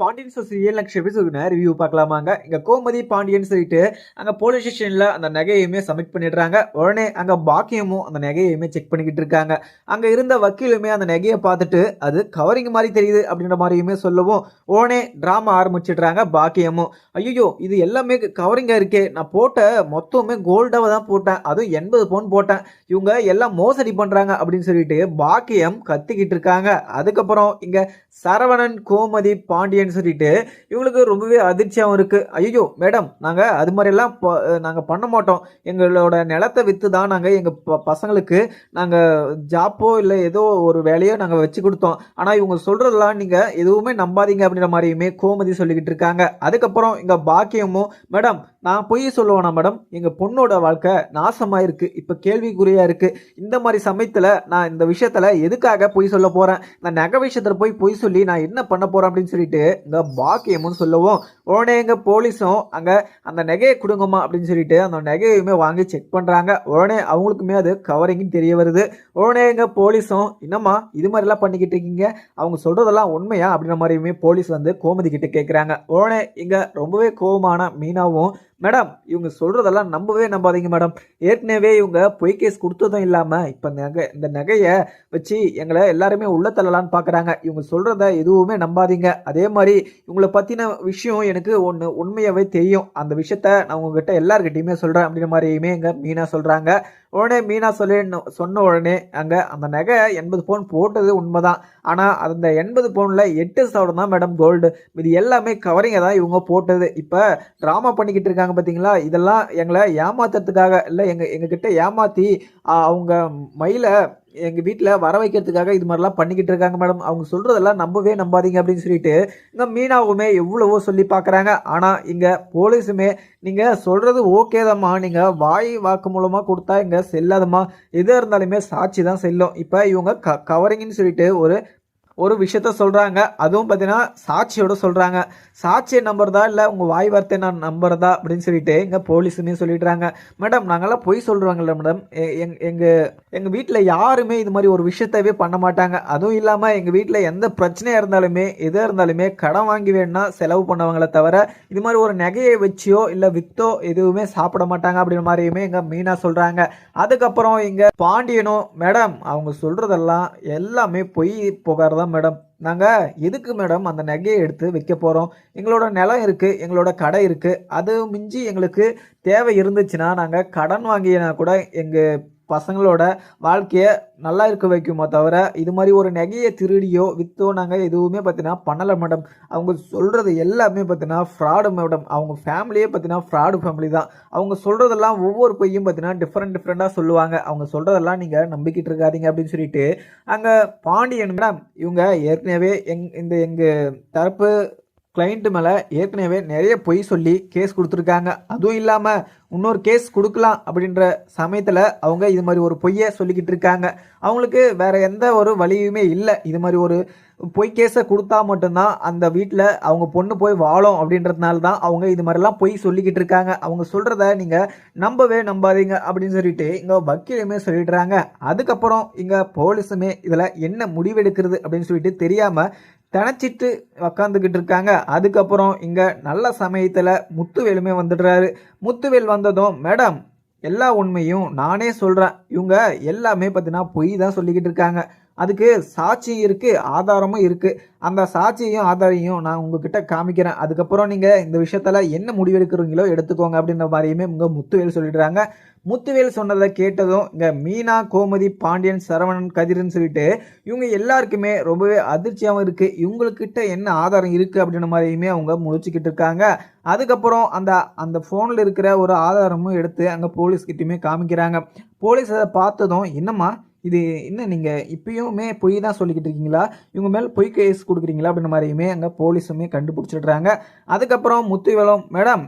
Pandian serial next episode review பார்க்கலாமாங்க. இங்கே கோமதி பாண்டியன் சொல்லிட்டு அங்கே போலீஸ் ஸ்டேஷனில் அந்த நகையுமே சப்மிட் பண்ணிடுறாங்க. உடனே அங்கே பாக்கியமும் அந்த நகையுமே செக் பண்ணிக்கிட்டு இருக்காங்க. அங்கே இருந்த வக்கீலுமே அந்த நகையை பார்த்துட்டு அது கவரிங் மாதிரி தெரியுது அப்படின்ற மாதிரியுமே சொல்லவும் உடனே ட்ராமா ஆரம்பிச்சிடுறாங்க பாக்கியமும். ஐயோ இது எல்லாமே கவரிங்காக இருக்கே. நான் போட்ட மொத்தமே கோல்டாக தான் போட்டேன். அதுவும் எண்பது பவுன் போட்டேன். இவங்க எல்லாம் மோசடி பண்ணுறாங்க அப்படின்னு சொல்லிட்டு பாக்கியம் கத்திக்கிட்டு இருக்காங்க. அதுக்கப்புறம் இங்கே சரவணன் கோமதி பாண்டியன் சொல்லிட்டு இவங்களுக்கு ரொம்பவே அதிர்ச்சியாகவும் இருக்குது ஐயோ மேடம் நாங்கள் அது மாதிரிலாம் ப- பண்ண மாட்டோம். எங்களோட நிலத்தை விற்று தான் நாங்கள் எங்கள் ப- பசங்களுக்கு நாங்கள் ஜாப்போ இல்லை ஏதோ ஒரு வேலையோ நாங்கள் வச்சு கொடுத்தோம். ஆனால் இவங்க சொல்கிறதெல்லாம் நீங்கள் எதுவுமே நம்பாதீங்க அப்படின்ற மாதிரியுமே கோமதி சொல்லிக்கிட்டு இருக்காங்க. அதுக்கப்புறம் இங்கே பாக்கியமும் மேடம் நான் பொய் சொல்லுவேனா மேடம். எங்கள் பொண்ணோட வாழ்க்கை நாசமாக இருக்குது இப்போ கேள்விக்குறியாக இருக்குது இந்த மாதிரி சமயத்தில் நான் இந்த விஷயத்தில் எதுக்காக பொய் சொல்ல போகிறேன் இந்த நகை விஷயத்தில் போய் பொய் சொல்லி நான் என்ன பண்ண போகிறேன் அப்படின்னு சொல்லிட்டு இந்த பாக்கியமும் சொல்லவும். உடனே எங்கள் போலீஸும் அங்கே அந்த நகையை கொடுங்கம்மா அப்படின்னு சொல்லிட்டு அந்த நகையுமே வாங்கி செக் பண்ணுறாங்க உடனே அவங்களுக்குமே அது கவரிங்னு தெரிய வருது. உடனே எங்கள் போலீஸும் என்னம்மா இது மாதிரிலாம் பண்ணிக்கிட்டு இருக்கீங்க? அவங்க சொல்கிறதெல்லாம் உண்மையா? அப்படின்ற மாதிரியுமே போலீஸ் வந்து கோமதி கிட்ட கேட்குறாங்க உடனே இங்கே ரொம்பவே கோவமான மீனாவும் மேடம் இவங்க சொல்கிறதெல்லாம் நம்பவே நம்பாதீங்க மேடம். ஏற்கனவே இவங்க பொய் கேஸ் கொடுத்ததும் இல்லாமல் இப்போ நகை இந்த நகையை வச்சு எங்களை எல்லாருமே உள்ள தள்ளலான்னு பார்க்குறாங்க இவங்க சொல்கிறத எதுவுமே நம்பாதீங்க. அதே மாதிரி இவங்கள பற்றின விஷயம் எனக்கு ஒன்று உண்மையாகவே தெரியும். அந்த விஷயத்த நான் உங்ககிட்ட எல்லாருக்கிட்டேயுமே சொல்கிறேன் அப்படின்ற மாதிரியுமே எங்கள் மீனா சொல்கிறாங்க உடனே மீனா சொல்லி சொன்ன உடனே அங்கே அந்த நகை எண்பது பவுன் போட்டது உண்மைதான். ஆனால் அந்த எண்பது பவுனில் எட்டு சவரம் தான் மேடம் கோல்டு இது எல்லாமே கவரிங்க தான் இவங்க போட்டது. இப்போ ட்ராமா பண்ணிக்கிட்டு இருக்காங்க பார்த்தீங்களா இதெல்லாம் எங்களை ஏமாத்துறதுக்காக இல்லை எங்கள் எங்ககிட்ட ஏமாற்றி அவங்க மயில எங்கள் வீட்டில் வர வைக்கிறதுக்காக இது மாதிரிலாம் பண்ணிக்கிட்டு இருக்காங்க மேடம். அவங்க சொல்கிறதெல்லாம் நம்பவே நம்பாதீங்க அப்படின்னு சொல்லிட்டு இங்கே மீனாவுமே எவ்வளவோ சொல்லி பார்க்குறாங்க ஆனால் இங்கே போலீஸுமே நீங்கள் சொல்கிறது ஓகே தாம்மா. நீங்கள் வாய் வாக்கு மூலமாக கொடுத்தா இங்கே செல்லாதம்மா. எது இருந்தாலுமே சாட்சி தான் செல்லும். இப்போ இவங்க க கவரிங்னு சொல்லிட்டு ஒரு ஒரு விஷயத்த சொல்கிறாங்க அதுவும் பார்த்தீங்கன்னா சாட்சியோட சொல்கிறாங்க சாட்சியை நம்புறதா இல்லை உங்கள் வாய் வார்த்தை நான் நம்புறதா அப்படின்னு சொல்லிட்டு இங்கே போலீஸுமே சொல்லிடுறாங்க. மேடம் நாங்கெல்லாம் பொய் சொல்கிறாங்கல்ல மேடம். எ- எங்கள் எங்கள் வீட்டில் யாருமே இது மாதிரி ஒரு விஷயத்தவே பண்ண மாட்டாங்க. அதுவும் இல்லாமல் எங்கள் வீட்டில் எந்த பிரச்சனையாக இருந்தாலுமே எதாக இருந்தாலுமே கடன் வாங்கி வேணும்னா செலவு பண்ணுவாங்களே தவிர இது மாதிரி ஒரு நகையை வச்சியோ இல்லை வித்தோ எதுவுமே சாப்பிட மாட்டாங்க அப்படின்ற மாதிரியுமே இங்கே மீனா சொல்கிறாங்க அதுக்கப்புறம் இங்கே பாண்டியனும் மேடம் அவங்க சொல்கிறதெல்லாம் எல்லாமே பொய் புகார் தான் மேடம் நாங்கள் எதுக்கு மேடம் அந்த நகையை எடுத்து வைக்க போகிறோம் எங்களோட நிலம் இருக்குது எங்களோட கடை இருக்குது அது மிஞ்சி எங்களுக்கு தேவை இருந்துச்சுன்னா நாங்கள் கடன் வாங்கினா கூட எங்கள் பசங்களோட வாழ்க்கையை நல்லா இருக்க வைக்குமோ தவிர இது மாதிரி ஒரு நகையை திருடியோ வித்தோ நாங்கள் எதுவுமே பார்த்தீங்கன்னா பண்ணலை மேடம் அவங்க சொல்கிறது எல்லாமே பார்த்தீங்கன்னா ஃப்ராடு மேடம் அவங்க ஃபேமிலியே பார்த்தீங்கன்னா ஃப்ராடு ஃபேமிலி தான். அவங்க சொல்கிறதெல்லாம் ஒவ்வொரு பொய்யும் பார்த்தீங்கன்னா டிஃப்ரெண்ட் டிஃப்ரெண்ட்டாக சொல்லுவாங்க. அவங்க சொல்கிறதெல்லாம் நீங்கள் நம்பிக்கிட்டு இருக்காதீங்க அப்படின்னு சொல்லிட்டு அங்கே பாண்டியன் மேடம் இவங்க ஏற்கனவே எங் இந்த எங்கள் தரப்பு கிளைண்ட்டு மேலே ஏற்கனவே நிறைய பொய் சொல்லி கேஸ் கொடுத்துருக்காங்க. அதுவும் இல்லாமல் இன்னொரு கேஸ் கொடுக்கலாம் அப்படின்ற சமயத்தில் அவங்க இது மாதிரி ஒரு பொய்யை சொல்லிக்கிட்டு இருக்காங்க. அவங்களுக்கு வேற எந்த ஒரு வழியுமே இல்லை. இது மாதிரி ஒரு பொய் கேஸை கொடுத்தா மட்டும்தான் அந்த வீட்டில் அவங்க பொண்ணு போய் வாழும் அப்படின்றதுனால தான் அவங்க இது மாதிரிலாம் பொய் சொல்லிக்கிட்டு இருக்காங்க. அவங்க சொல்கிறத நீங்கள் நம்பவே நம்பாதீங்க அப்படின்னு சொல்லிட்டு இங்கே வக்கீலுமே சொல்லிடுறாங்க. அதுக்கப்புறம் இங்கே போலீஸுமே இதில் என்ன முடிவெடுக்கிறது அப்படின்னு சொல்லிட்டு தெரியாமல் தினச்சிட்டு உக்காந்துக்கிட்டு இருக்காங்க. அதுக்கப்புறம் இங்கே நல்ல சமயத்தில் முத்துவேலுமே வந்துடுறாரு. முத்துவேல் வந்ததும் மேடம் எல்லா உண்மையும் நானே சொல்கிறேன் இவங்க எல்லாமே பார்த்தீங்கன்னா பொய் தான் சொல்லிக்கிட்டு இருக்காங்க. அதுக்கு சாட்சியும் இருக்குது ஆதாரமும் இருக்குது அந்த சாட்சியையும் ஆதாரையும் நான் உங்ககிட்ட காமிக்கிறேன். அதுக்கப்புறம் நீங்கள் இந்த விஷயத்தில் என்ன முடிவெடுக்கிறீங்களோ எடுத்துக்கோங்க. அப்படின்ற மாதிரியுமே இங்கே முத்துவேல் சொல்லிடுறாங்க. முத்துவேல் சொன்னதை கேட்டதும் இங்கே மீனா கோமதி பாண்டியன் சரவணன் கதிர்னு சொல்லிட்டு இவங்க எல்லாருக்குமே ரொம்பவே அதிர்ச்சியாகவும் இருக்குது இவங்கக்கிட்ட என்ன ஆதாரம் இருக்குது அப்படின்ற மாதிரியுமே அவங்க முழிச்சுக்கிட்டு இருக்காங்க. அதுக்கப்புறம் அந்த அந்த ஃபோனில் இருக்கிற ஒரு ஆதாரமும் எடுத்து அங்கே போலீஸ்கிட்டையுமே காமிக்கிறாங்க. போலீஸ் அதை பார்த்ததும் என்னம்மா இது என்ன நீங்கள் இப்பயுமே பொய் தான் சொல்லிக்கிட்டு இருக்கீங்களா? இவங்க மேலே பொய் கேஸ் கொடுக்குறீங்களா? அப்படின்ற மாதிரியுமே அங்கே போலீஸுமே கண்டுபிடிச்சிடுறாங்க. அதுக்கப்புறம் முத்துவேலம் மேடம்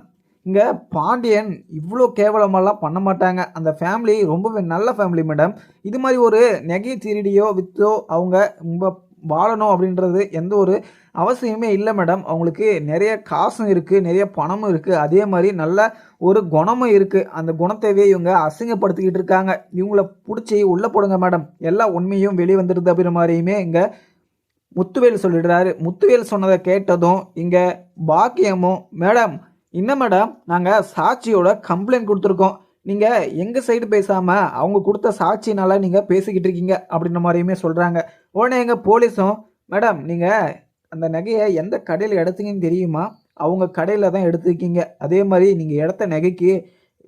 இங்கே பாண்டியன் இவ்வளோ கேவலமெல்லாம் பண்ண மாட்டாங்க. அந்த ஃபேமிலி ரொம்பவே நல்ல ஃபேமிலி மேடம் இது மாதிரி ஒரு நெகை திருடியோ வித்தோ அவங்க ரொம்ப வாழணும் அப்படின்றது எந்த ஒரு அவசியமே இல்லை மேடம் அவங்களுக்கு நிறைய காசும் இருக்குது நிறைய பணமும் இருக்குது அதே மாதிரி நல்ல ஒரு குணமும் இருக்குது அந்த குணத்தைவே இவங்க அசிங்கப்படுத்திக்கிட்டு இருக்காங்க. இவங்கள பிடிச்சி உள்ளே போடுங்க மேடம் எல்லா உண்மையும் வெளியே வந்துடுது அப்படின்ற மாதிரியுமே இங்கே முத்துவேல் சொல்லிடுறாரு. முத்துவேல் சொன்னதை கேட்டதும் இங்கே பாக்கியமும் மேடம் என்ன மேடம் நாங்கள் சாட்சியோட கம்ப்ளைண்ட் கொடுத்துருக்கோம். நீங்கள் எங்கள் சைடு பேசாமல் அவங்க கொடுத்த சாட்சினால நீங்கள் பேசிக்கிட்டு இருக்கீங்க அப்படின்ற மாதிரியுமே சொல்கிறாங்க உடனே எங்கள் போலீஸும் மேடம் நீங்கள் அந்த நகையை எந்த கடையில் எடுத்தீங்கன்னு தெரியுமா? அவங்க கடையில் தான் எடுத்துருக்கீங்க. அதே மாதிரி நீங்கள் எடுத்த நகைக்கு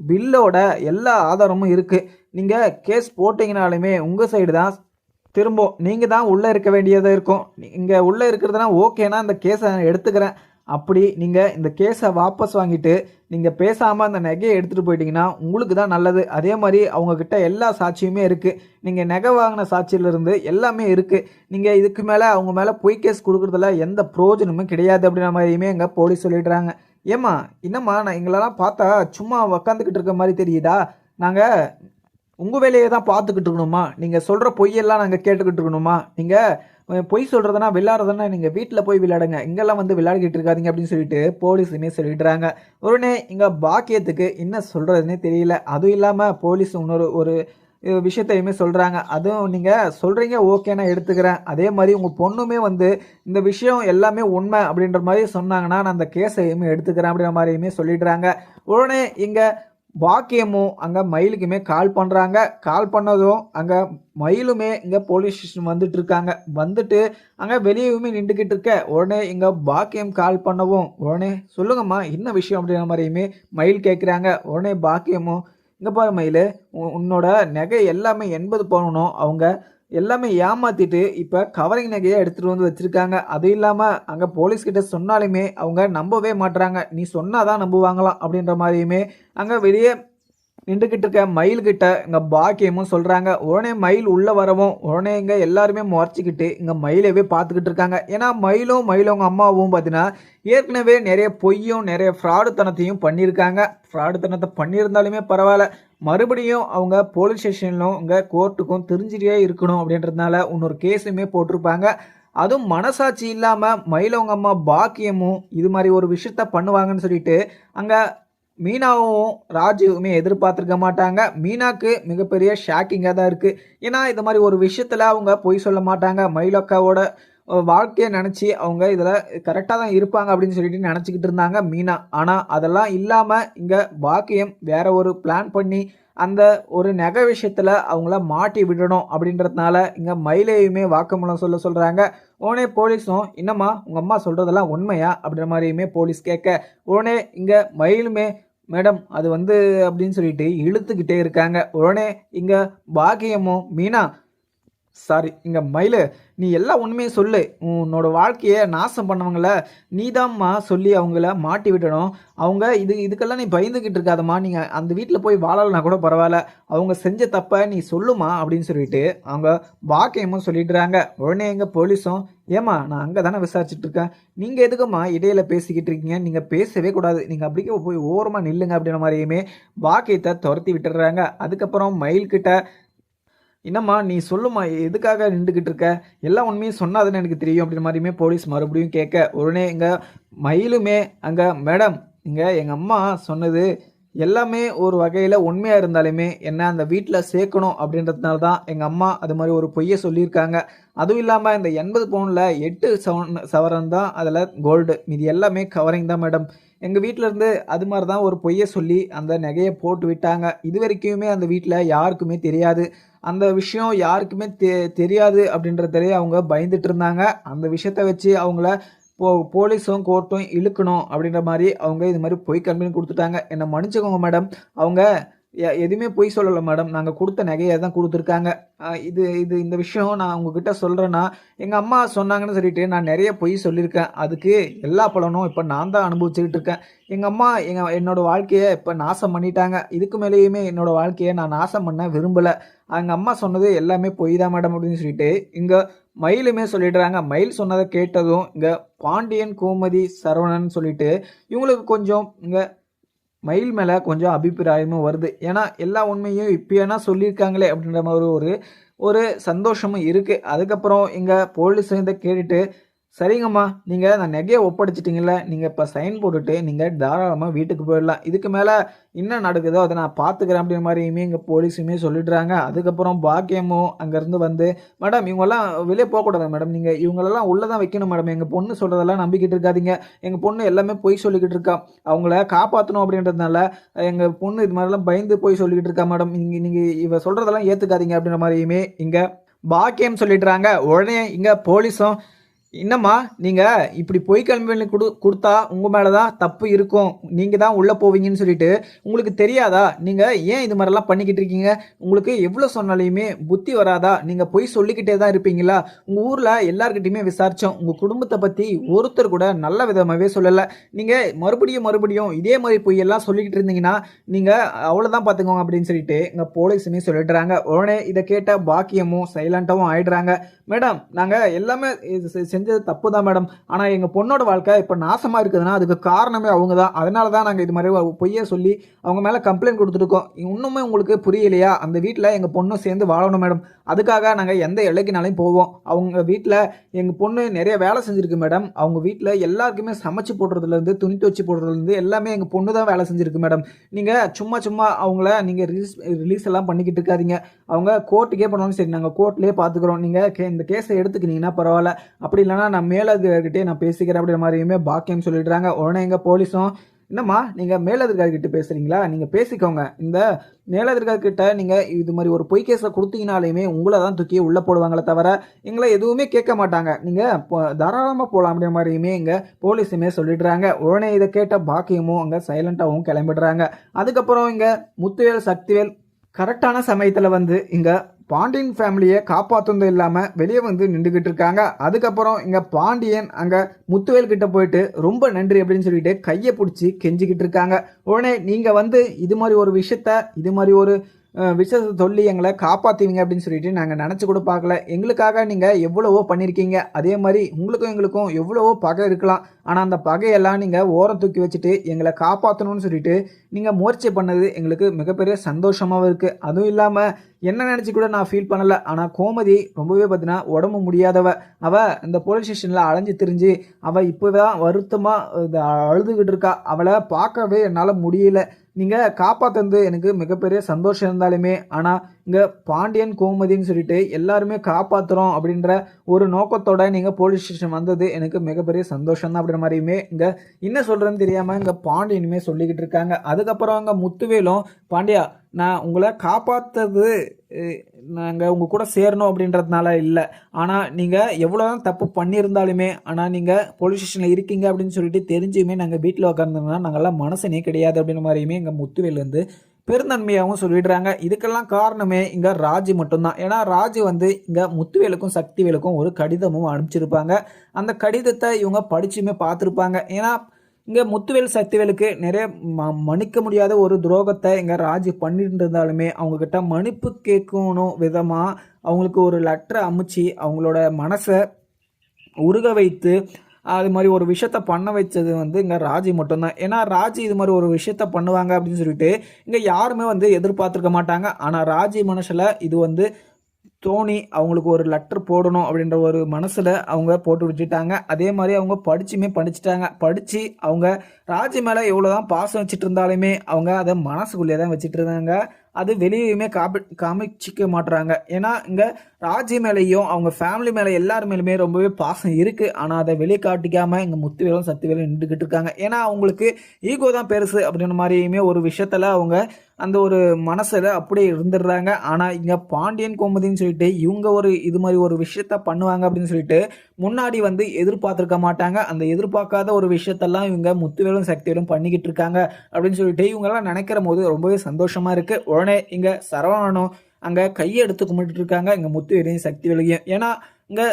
பில்லோட எல்லா ஆதாரமும் இருக்குது நீங்கள் கேஸ் போட்டிங்கனாலுமே உங்கள் சைடு தான் திரும்ப நீங்கள் தான் உள்ளே இருக்க வேண்டியதாக இருக்கும். இங்கே உள்ளே இருக்கிறதுனா ஓகேனா அந்த கேஸை எடுத்துக்கிறேன். அப்படி நீங்கள் இந்த கேஸை வாபஸ் வாங்கிட்டு நீங்கள் பேசாமல் அந்த நகையை எடுத்துகிட்டு போயிட்டீங்கன்னா உங்களுக்கு தான் நல்லது. அதே மாதிரி அவங்கக்கிட்ட எல்லா சாட்சியுமே இருக்குது நீங்கள் நகை வாங்கின சாட்சியிலிருந்து எல்லாமே இருக்குது நீங்கள் இதுக்கு மேலே அவங்க மேலே பொய் கேஸ் கொடுக்குறதுல எந்த ப்ரோஜனமும் கிடையாது அப்படின்ற மாதிரியுமே எங்கள் போலீஸ் சொல்லிடுறாங்க. ஏம்மா என்னம்மா நான் எங்களெல்லாம் பார்த்தா சும்மா உக்காந்துக்கிட்டு இருக்க மாதிரி தெரியுதா? நாங்கள் உங்கள் வேலையை தான் பார்த்துக்கிட்டு இருக்கணுமா? நீங்கள் சொல்கிற பொய்யெல்லாம் நாங்கள் கேட்டுக்கிட்டு இருக்கணுமா? நீங்கள் பொய் சொல்கிறதுனா விளையாடுறதுனா நீங்கள் வீட்டில் போய் விளையாடுங்க. இங்கெல்லாம் வந்து விளையாடிக்கிட்டு இருக்காதீங்க அப்படின்னு சொல்லிட்டு போலீஸுமே சொல்லிடுறாங்க. உடனே இங்கே பாக்கியத்துக்கு என்ன சொல்கிறதுனே தெரியல. அதுவும் இல்லாமல் போலீஸ் இன்னொரு ஒரு விஷயத்தையுமே சொல்கிறாங்க அதுவும் நீங்கள் சொல்கிறீங்க ஓகே நான் எடுத்துக்கிறேன். அதே மாதிரி உங்கள் பொண்ணுமே வந்து இந்த விஷயம் எல்லாமே உண்மை அப்படின்ற மாதிரி சொன்னாங்கன்னா நான் அந்த கேஸையுமே எடுத்துக்கிறேன் அப்படின்ற மாதிரியுமே சொல்லிடுறாங்க. உடனே இங்கே பாக்கியமும் அங்கே மயிலுக்குமே கால் பண்ணுறாங்க கால் பண்ணதும் அங்கே மயிலுமே இங்கே போலீஸ் ஸ்டேஷன் வந்துட்டு இருக்காங்க. வந்துட்டு அங்கே வெளியவுமே நின்றுக்கிட்டு இருக்க. உடனே இங்கே பாக்கியம் கால் பண்ணவும் உடனே சொல்லுங்கம்மா என்ன விஷயம் அப்படின்ற மாதிரியுமே மயில் கேட்குறாங்க உடனே பாக்கியமும் இங்கே பாரு மயில் உ- உன்னோட நகை எல்லாமே எண்பது பவுனும் அவங்க எல்லாமே ஏமாத்திட்டு இப்போ கவரிங் நகையை எடுத்துகிட்டு வந்து வச்சுருக்காங்க. அது இல்லாமல் அங்கே போலீஸ்கிட்ட சொன்னாலுமே அவங்க நம்பவே மாட்றாங்க. நீ சொன்னால் தான் நம்புவாங்களாம் அப்படின்ற மாதிரியுமே அங்கே வெளியே நின்றுக்கிட்டு இருக்க மயில்கிட்ட இங்கே பாக்கியமும் சொல்கிறாங்க உடனே மயில் உள்ளே வரவும் உடனே இங்கே எல்லாருமே முறைச்சிக்கிட்டு இங்கே மயிலவே பார்த்துக்கிட்டு இருக்காங்க. ஏன்னா மயிலும் மயிலவங்க அம்மாவும் பார்த்தீங்கன்னா ஏற்கனவே நிறைய பொய்யும் நிறைய ஃப்ராடுத்தனத்தையும் பண்ணியிருக்காங்க. ஃப்ராடுத்தனத்தை பண்ணியிருந்தாலுமே பரவாயில்ல. மறுபடியும் அவங்க போலீஸ் ஸ்டேஷன்லும் இங்கே கோர்ட்டுக்கும் தெரிஞ்சிட்டே இருக்கணும் அப்படின்றதுனால இன்னொரு கேஸுமே போட்டிருப்பாங்க. அதுவும் மனசாட்சி இல்லாமல் மயிலவங்க அம்மா பாக்கியமும் இது மாதிரி ஒரு விஷயத்த பண்ணுவாங்கன்னு சொல்லிட்டு அங்கே மீனாவும் ராஜுவுமே எதிர்பார்த்துருக்க மாட்டாங்க. மீனாக்கு மிகப்பெரிய ஷாக்கிங்காக தான் இருக்குது ஏன்னா இது மாதிரி ஒரு விஷயத்தில் அவங்க பொய் சொல்ல மாட்டாங்க. மயிலக்காவோட வாழ்க்கையை நினச்சி அவங்க இதில் கரெக்டாக தான் இருப்பாங்க அப்படின்னு சொல்லிட்டு நினச்சிக்கிட்டு இருந்தாங்க மீனா. ஆனால் அதெல்லாம் இல்லாமல் இங்கே பாக்கியம் வேற ஒரு பிளான் பண்ணி அந்த ஒரு நகை விஷயத்தில் அவங்கள மாட்டி விடணும் அப்படின்றதுனால இங்கே மயிலையுமே வாக்குமூலம் சொல்ல சொல்கிறாங்க உடனே போலீஸும் என்னம்மா உங்கள் அம்மா சொல்கிறதெல்லாம் உண்மையா? அப்படின்ற மாதிரியுமே போலீஸ் கேட்க உடனே இங்கே மயிலுமே மேடம் அது வந்து அப்படின்னு சொல்லிட்டு இழுத்துக்கிட்டே இருக்காங்க. உடனே இங்கே பாக்கியமும் மீனா சாரி இங்கே மயிலு நீ எல்லாம் உண்மையை சொல்லு. உன்னோட வாழ்க்கையை நாசம் பண்ணவங்கள நீதாம்மா சொல்லி அவங்கள மாட்டி விடணும். அவங்க இது இதுக்கெல்லாம் நீ பயந்துக்கிட்டு இருக்காதம்மா. நீங்கள் அந்த வீட்டில் போய் வாழலைனா கூட பரவாயில்ல. அவங்க செஞ்ச தப்பை நீ சொல்லுமா அப்படின்னு சொல்லிட்டு அவங்க வாக்கியமும் சொல்லிடுறாங்க. உடனே எங்கள் போலீஸும் ஏம்மா நான் அங்கே தானே விசாரிச்சுட்டு இருக்கேன். நீங்கள் எதுக்கும்மா இடையில பேசிக்கிட்டு இருக்கீங்க? நீங்கள் பேசவே கூடாது. நீங்கள் அப்படியே போய் ஓரமாக நில்லுங்க அப்படின்ற மாதிரியுமே வாக்கியத்தை துரத்தி விட்டுடுறாங்க. அதுக்கப்புறம் மயில்கிட்ட என்னம்மா நீ சொல்லுமா எதுக்காக நின்றுக்கிட்டு இருக்க? எல்லா உண்மையும் சொன்னாதுன்னு எனக்கு தெரியும் அப்படின்ற மாதிரியுமே போலீஸ் மறுபடியும் கேட்க உடனே இங்கே மயிலுமே அங்கே மேடம் இங்கே எங்கள் அம்மா சொன்னது எல்லாமே ஒரு வகையில் உண்மையாக இருந்தாலுமே என்ன அந்த வீட்டில் சேர்க்கணும் அப்படின்றதுனால தான் எங்கள் அம்மா அது மாதிரி ஒரு பொய்யை சொல்லியிருக்காங்க. அதுவும் இல்லாமல் இந்த எண்பது பவுனில் எட்டு சவன் சவரன் தான் அதில் கோல்டு மீதி எல்லாமே கவரிங் தான் மேடம் எங்கள் வீட்டில் இருந்து அது மாதிரி தான் ஒரு பொய்யை சொல்லி அந்த நகையை போட்டு விட்டாங்க. இது வரைக்குமே அந்த வீட்டில் யாருக்குமே தெரியாது. அந்த விஷயம் யாருக்குமே தெ தெரியாது அப்படின்றதே அவங்க பயந்துட்டு இருந்தாங்க. அந்த விஷயத்த வச்சு அவங்கள போ போலீஸும் கோர்ட்டும் இழுக்கணும் அப்படின்ற மாதிரி அவங்க இது மாதிரி பொய் கம்பெனி கொடுத்துட்டாங்க. என்னை மன்னிச்சுக்கோங்க மேடம். அவங்க எதுவுமே பொய் சொல்லலை மேடம். நாங்கள் கொடுத்த நகையை தான் கொடுத்துருக்காங்க. இது இது இந்த விஷயம் நான் உங்ககிட்ட சொல்கிறேன்னா எங்கள் அம்மா சொன்னாங்கன்னு சொல்லிட்டு நான் நிறைய பொய் சொல்லியிருக்கேன். அதுக்கு எல்லா பலனும் இப்போ நான் தான் அனுபவிச்சுக்கிட்டு இருக்கேன். எங்கள் அம்மா எங்கள் என்னோடய வாழ்க்கையை இப்போ நாசம் பண்ணிட்டாங்க. இதுக்கு மேலேயுமே என்னோட வாழ்க்கையை நான் நாசம் பண்ண விரும்பலை. அவங்க அம்மா சொன்னது எல்லாமே பொய் தான் மேடம் அப்படின்னு சொல்லிட்டு இங்கே மயிலுமே சொல்லிடுறாங்க. மயில் சொன்னதை கேட்டதும் இங்கே பாண்டியன் கோமதி சரவணன் சொல்லிட்டு இவங்களுக்கு கொஞ்சம் இங்கே மயில் மேலே கொஞ்சம் அபிப்பிராயமும் வருது. ஏன்னா எல்லா உண்மையும் இப்போனா சொல்லியிருக்காங்களே அப்படின்ற மாதிரி ஒரு ஒரு சந்தோஷமும் இருக்குது அதுக்கப்புறம் இங்கே போலீஸ் இதை கேட்டுட்டு சரிங்கம்மா. நீங்கள் அந்த நகையை ஒப்படைச்சிட்டிங்கல்ல நீங்கள் இப்போ சைன் போட்டுட்டு நீங்கள் தாராளமாக வீட்டுக்கு போயிடலாம். இதுக்கு மேலே என்ன நடக்குதோ அதை நான் பார்த்துக்கிறேன் அப்படின்ற மாதிரியுமே இங்கே போலீஸுமே சொல்லிடுறாங்க. அதுக்கப்புறம் பாக்கியமும் அங்கேருந்து வந்து மேடம் இவங்கெல்லாம் வெளியே போகக்கூடாது மேடம். நீங்கள் இவங்களெல்லாம் உள்ளே தான் வைக்கணும் மேடம். எங்கள் பொண்ணு சொல்கிறதெல்லாம் நம்பிக்கிட்டு இருக்காதீங்க. எங்கள் பொண்ணு எல்லாமே பொய் சொல்லிக்கிட்டு இருக்கா. அவங்கள காப்பாற்றணும் அப்படின்றதுனால எங்கள் பொண்ணு இது மாதிரிலாம் பயந்து போய் சொல்லிக்கிட்டு இருக்கா மேடம். நீங்கள் நீங்கள் இவ சொல்கிறதெல்லாம் ஏற்றுக்காதீங்க அப்படின்ற மாதிரியுமே இங்கே பாக்கியம் சொல்லிடுறாங்க. உடனே இங்கே போலீஸும் என்னம்மா நீங்கள் இப்படி பொய் கல்வி கொடு கொடுத்தா உங்கள் மேலே தான் தப்பு இருக்கும். நீங்கள் தான் உள்ளே போவீங்கன்னு சொல்லிட்டு உங்களுக்கு தெரியாதா? நீங்கள் ஏன் இது மாதிரிலாம் பண்ணிக்கிட்டு இருக்கீங்க? உங்களுக்கு எவ்வளோ சொன்னாலையுமே புத்தி வராதா? நீங்கள் பொய் சொல்லிக்கிட்டே தான் இருப்பீங்களா? உங்கள் ஊரில் எல்லாருக்கிட்டையுமே விசாரித்தோம் உங்கள் குடும்பத்தை பற்றி ஒருத்தர் கூட நல்ல விதமாகவே சொல்லலை. நீங்கள் மறுபடியும் மறுபடியும் இதே மாதிரி பொய்யெல்லாம் சொல்லிக்கிட்டு இருந்தீங்கன்னா நீங்கள் அவ்வளோதான் பார்த்துக்கோங்க அப்படின்னு சொல்லிட்டு இங்கே போலீஸுமே சொல்லிடுறாங்க. உடனே இதை கேட்ட பாக்கியமும் சைலண்ட்டாகவும் ஆயிடுறாங்க. மேடம் நாங்கள் எல்லாமே இது செ- செஞ்சது தப்பு தான் மேடம். ஆனால் எங்கள் பொண்ணோட வாழ்க்கை இப்போ நாசமாக இருக்குதுன்னா அதுக்கு காரணமே அவங்க தான் அதனால தான் நாங்கள் இது மாதிரி பொய்யே சொல்லி அவங்க மேலே கம்ப்ளைண்ட் கொடுத்துருக்கோம் இன்னுமே உங்களுக்கு புரியலையா? அந்த வீட்டில் எங்கள் பொண்ணும் சேர்ந்து வாழணும் மேடம். அதுக்காக நாங்கள் எந்த எல்லைக்குனாலையும் போவோம். அவங்க வீட்டில் எங்கள் பொண்ணு நிறைய வேலை செஞ்சுருக்கு மேடம். அவங்க வீட்டில் எல்லாருக்குமே சமைச்சு போடுறதுலேருந்து துணி துவச்சி போடுறதுலேருந்து எல்லாமே எங்கள் பொண்ணு தான் வேலை செஞ்சுருக்கு மேடம். நீங்கள் சும்மா சும்மா அவங்கள நீங்கள் ரிலீஸ் ரிலீஸ் எல்லாம் பண்ணிக்கிட்டு இருக்காதீங்க. அவங்க கோர்ட்டுக்கே பண்ணுவாங்க சரி நாங்கள் கோர்ட்லேயே பார்த்துக்குறோம் நீங்கள் கே இந்த கேஸை எடுத்துக்கினீங்கன்னா பரவாயில்ல. அப்படி இல்லைன்னா நான் மேலதிகாரிகிட்டே நான் பேசிக்கிறேன் அப்படின்ற மாதிரியுமே பாக்கியம் சொல்லிடுறாங்க. உடனே எங்கள் போலீஸும் என்னம்மா நீங்கள் மேலதிகாரிகிட்ட பேசுகிறீங்களா நீங்கள் பேசிக்கோங்க. இந்த மேலதிகாரிகிட்ட நீங்கள் இது மாதிரி ஒரு பொய் கேஸை கொடுத்தீங்கனாலையுமே உங்களை தான் தூக்கி உள்ளே போடுவாங்களே தவிர எங்களை எதுவுமே கேட்க மாட்டாங்க. நீங்கள் தாராளமாக போகலாம் அப்படின்ற மாதிரியுமே இங்கே போலீஸுமே சொல்லிடுறாங்க. உடனே இதை கேட்ட பாக்கியமும் அங்கே சைலண்ட்டாகவும் கிளம்பிடுறாங்க. அதுக்கப்புறம் இங்கே முத்துவேல் சக்திவேல் கரெக்டான சமயத்தில் வந்து இங்கே பாண்டியன் ஃபேமிலியை காப்பாற்றுனது இல்லாமல் வெளியே வந்து நின்றுக்கிட்டு இருக்காங்க. அதுக்கப்புறம் இங்கே பாண்டியன் அங்கே முத்துவேல் கிட்ட போயிட்டு ரொம்ப நன்றி அப்படின்னு சொல்லிட்டு கையை பிடிச்சி கெஞ்சிக்கிட்டு இருக்காங்க. உடனே நீங்கள் வந்து இது மாதிரி ஒரு விஷயத்த இது மாதிரி ஒரு விஷயத்தை சொல்லி எங்களை காப்பாற்றுவீங்க அப்படின்னு சொல்லிட்டு நாங்கள் நினச்சி கூட பார்க்கல. எங்களுக்காக நீங்கள் எவ்வளவோ பண்ணியிருக்கீங்க அதே மாதிரி உங்களுக்கும் எங்களுக்கும் எவ்வளவோ பகை இருக்கலாம். ஆனால் அந்த பகையெல்லாம் நீங்கள் ஓரம் தூக்கி வச்சுட்டு எங்களை காப்பாற்றணும்னு சொல்லிட்டு நீங்கள் முயற்சி பண்ணது எங்களுக்கு மிகப்பெரிய சந்தோஷமாகவும் இருக்குது அதுவும் இல்லாமல் என்ன நினச்சி கூட நான் ஃபீல் பண்ணலை. ஆனால் கோமதி ரொம்பவே பார்த்தீங்கன்னா உடம்பு முடியாதவ. அவள் இந்த போலீஸ் ஸ்டேஷனில் அலைஞ்சு திரிஞ்சு அவள் இப்போ தான் வருத்தமாக அழுதுகிட்டு இருக்கா. அவளை பார்க்கவே என்னால் முடியல. நீங்கள் காப்பாற்றுறது எனக்கு மிகப்பெரிய சந்தோஷம் இருந்தாலுமே ஆனால் இங்கே பாண்டியன் கோமதின்னு சொல்லிட்டு எல்லாருமே காப்பாற்றுறோம் அப்படின்ற ஒரு நோக்கத்தோட நீங்கள் போலீஸ் ஸ்டேஷன் வந்தது எனக்கு மிகப்பெரிய சந்தோஷம் தான் அப்படின்ற மாதிரியுமே இங்கே என்ன சொல்கிறேன்னு தெரியாமல் இங்கே பாண்டியனுமே சொல்லிக்கிட்டு இருக்காங்க. அதுக்கப்புறம் அங்கே முத்துவேலும் பாண்டியா நான் உங்களை காப்பாற்றுறது நாங்கள் உங்கள் கூட சேரணும் அப்படின்றதுனால இல்லை. ஆனால் நீங்கள் எவ்வளோ தான் தப்பு பண்ணியிருந்தாலுமே ஆனால் நீங்கள் போலீஸ் ஸ்டேஷனில் இருக்கீங்க அப்படின்னு சொல்லிட்டு தெரிஞ்சுமே நாங்கள் வீட்டில் உட்காந்துருந்தோம்னா நாங்கள்லாம் மனசனே கிடையாது அப்படின்ற மாதிரியுமே எங்கள் முத்துவேலேருந்து பெருந்தன்மையாகவும் சொல்லிடுறாங்க. இதுக்கெல்லாம் காரணமே இங்கே ராஜு மட்டும்தான். ஏன்னா ராஜு வந்து இங்கே முத்துவேலுக்கும் சக்திவேலுக்கும் ஒரு கடிதமும் அனுப்பிச்சிருப்பாங்க. அந்த கடிதத்தை இவங்க படிச்சுமே பார்த்துருப்பாங்க. ஏன்னா இங்கே முத்துவேல் சக்திவேலுக்கு நிறைய ம மன்னிக்க முடியாத ஒரு துரோகத்தை இங்கே ராஜு பண்ணிட்டு இருந்தாலுமே அவங்கக்கிட்ட மன்னிப்பு கேட்கணும் விதமாக அவங்களுக்கு ஒரு லெட்டரை அமைச்சு அவங்களோட மனசை உருக வைத்து அது மாதிரி ஒரு விஷயத்த பண்ண வச்சது வந்து இங்கே ராஜி மட்டும்தான். ஏன்னா ராஜி இது மாதிரி ஒரு விஷயத்த பண்ணுவாங்க அப்படின்னு சொல்லிட்டு இங்கே யாருமே வந்து எதிர்பார்த்துருக்க மாட்டாங்க. ஆனால் ராஜி மனசில் இது வந்து தோணி அவங்களுக்கு ஒரு லெட்டர் போடணும் அப்படின்ற ஒரு மனசில் அவங்க போட்டு விட்டுட்டாங்க. அதே மாதிரி அவங்க படிச்சுமே படிச்சுட்டாங்க. படித்து அவங்க ராஜி மேலே எவ்வளோ தான் பாசம் வச்சுட்டு இருந்தாலுமே அவங்க அதை மனசுக்குள்ளேயே தான் வச்சுட்டு இருந்தாங்க. அது வெளியுமே காப்பி காமிச்சிக்க மாட்டுறாங்க ஏன்னா இங்கே ராஜி மேலேயும் அவங்க ஃபேமிலி மேலே எல்லார் மேலுமே ரொம்பவே பாசம் இருக்குது ஆனால் அதை வெளியே காட்டிக்காமல் இங்கே முத்துவேலும் சத்துவேலும் நின்றுக்கிட்டு இருக்காங்க. ஏன்னா அவங்களுக்கு ஈகோ தான் பெருசு அப்படின்ற மாதிரியுமே ஒரு விஷயத்தில் அவங்க அந்த ஒரு மனசில் அப்படியே இருந்துடுறாங்க. ஆனால் இங்கே பாண்டியன் கோமதின்னு சொல்லிட்டு இவங்க ஒரு இது மாதிரி ஒரு விஷயத்த பண்ணுவாங்க அப்படின்னு சொல்லிட்டு முன்னாடி வந்து எதிர்பார்த்துருக்க மாட்டாங்க. அந்த எதிர்பார்க்காத ஒரு விஷயத்தெல்லாம் இவங்க முத்துவேலும் சக்திவேலும் பண்ணிக்கிட்டு இருக்காங்க அப்படின்னு சொல்லிட்டு இவங்கெல்லாம் நினைக்கிற போது ரொம்பவே சந்தோஷமாக இருக்குது உடனே இங்கே சரவணனும் அங்கே கையை எடுத்து கும்பிட்டு இருக்காங்க. இங்கே முத்துவேலையும் சக்திவேலையும். ஏன்னா இங்கே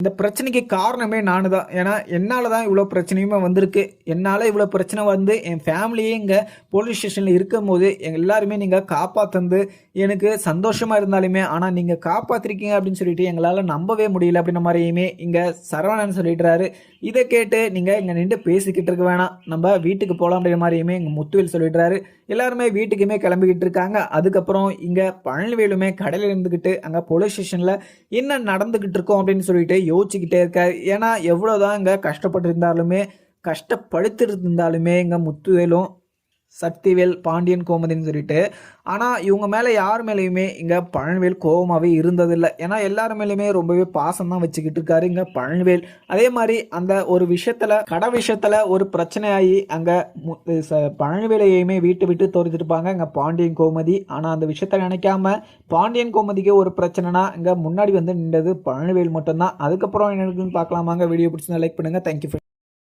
இந்த பிரச்சனைக்கு காரணமே நானு தான் ஏன்னா என்னால் தான் இவ்வளோ பிரச்சனையுமே வந்திருக்கு. என்னால் இவ்வளோ பிரச்சனை வந்து என் ஃபேமிலியே இங்கே போலீஸ் ஸ்டேஷனில் இருக்கும் போது எங்கள் எல்லாருமே நீங்கள் காப்பாற்றுந்து எனக்கு சந்தோஷமாக இருந்தாலுமே ஆனால் நீங்கள் காப்பாற்றிருக்கீங்க அப்படின்னு சொல்லிட்டு எங்களால் நம்பவே முடியல அப்படின்ற மாதிரியுமே இங்கே சரவணன் சொல்லிடுறாரு. இதை கேட்டு நீங்கள் இங்கே நின்று பேசிக்கிட்டு இருக்க வேணாம். நம்ம வீட்டுக்கு போகலாம் அப்படின்ற மாதிரியுமே எங்கள் முத்துவேல் சொல்லிடுறாரு. எல்லாருமே வீட்டுக்குமே கிளம்பிக்கிட்டு இருக்காங்க. அதுக்கப்புறம் இங்கே பழனிவேலுமே கடையில் இருந்துக்கிட்டு அங்கே போலீஸ் ஸ்டேஷனில் என்ன நடந்துக்கிட்டு இருக்கோம் அப்படின்னு சொல்லிட்டு யோசிச்சுக்கிட்டே இருக்கார். ஏன்னா எவ்வளோதான் இங்கே கஷ்டப்பட்டு இருந்தாலுமே கஷ்டப்படுத்திட்டு இருந்தாலுமே இங்கே முத்துவேலும் சக்திவேல் பாண்டியன் கோமதின்னு சொல்லிட்டு. ஆனால் இவங்க மேலே யார் மேலேயுமே இங்கே பழனிவேல் கோபமாகவே இருந்ததில்லை. ஏன்னா எல்லார் மேலேயுமே ரொம்பவே பாசம் தான் வச்சுக்கிட்டு இருக்காரு இங்கே பழனிவேல். அதே மாதிரி அந்த ஒரு விஷயத்தில் கடை விஷயத்தில் ஒரு பிரச்சனையாகி அங்கே பழனிவேலையுமே வீட்டை விட்டு தோறிச்சிருப்பாங்க இங்கே பாண்டியன் கோமதி. ஆனால் அந்த விஷயத்த நினைக்காம பாண்டியன் கோமதிக்கு ஒரு பிரச்சனைனா இங்கே முன்னாடி வந்து நின்றது பழனிவேல் மட்டும்தான். அதுக்கப்புறம் என்னன்னு பார்க்கலாமாங்க. வீடியோ பிடிச்சிருந்தா லைக் பண்ணுங்கள் தேங்க்யூ